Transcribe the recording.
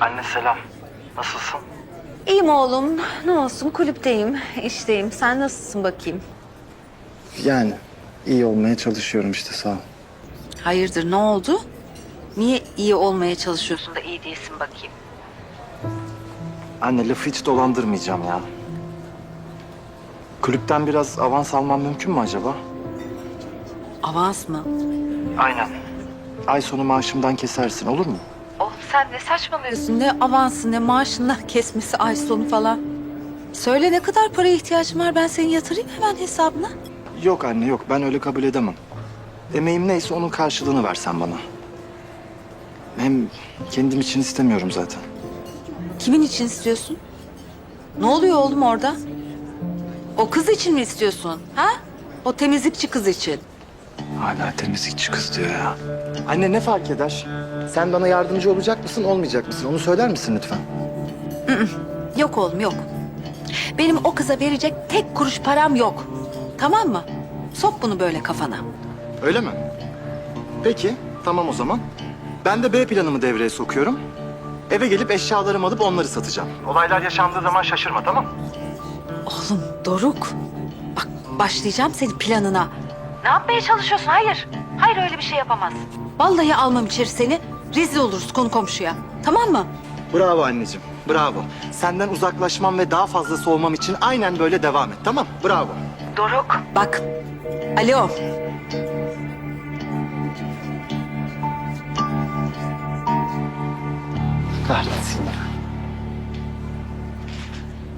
Anne selam. Nasılsın? İyiyim oğlum. Ne olsun kulüpteyim, işteyim. Sen nasılsın bakayım? Yani iyi olmaya çalışıyorum işte sağ ol. Hayırdır ne oldu? Niye iyi olmaya çalışıyorsun da iyi değilsin bakayım? Anne lafı hiç dolandırmayacağım ya. Kulüpten biraz avans almam mümkün mü acaba? Avans mı? Aynen. Ay sonu maaşımdan kesersin olur mu? Sen ne saçmalıyorsun? Ne avansı ne maaşından kesmesi ay sonu falan. Söyle ne kadar paraya ihtiyacın var ben seni yatırayım hemen hesabına. Yok anne yok ben öyle kabul edemem. Emeğim neyse onun karşılığını versen bana. Hem kendim için istemiyorum zaten. Kimin için istiyorsun? Ne oluyor oğlum orada? O kız için mi istiyorsun? Ha? O temizlikçi kız için. Hala temizlikçi kız diyor ya. Anne ne fark eder? Sen bana yardımcı olacak mısın olmayacak mısın? Onu söyler misin lütfen? Yok oğlum yok. Benim o kıza verecek tek kuruş param yok. Tamam mı? Sok bunu böyle kafana. Öyle mi? Peki, tamam o zaman. Ben de B planımı devreye sokuyorum. Eve gelip eşyalarımı alıp onları satacağım. Olaylar yaşandığı zaman şaşırma, tamam Oğlum Doruk. Bak başlayacağım senin planına. Ne yapmaya çalışıyorsun? Hayır. Hayır öyle bir şey yapamaz. Vallahi almam içeri seni. Rezil oluruz konu komşuya. Tamam mı? Bravo anneciğim, bravo. Senden uzaklaşmam ve daha fazlası olmam için aynen böyle devam et, tamam? Bravo. Doruk. Bak. Alo. Kahretsin ya.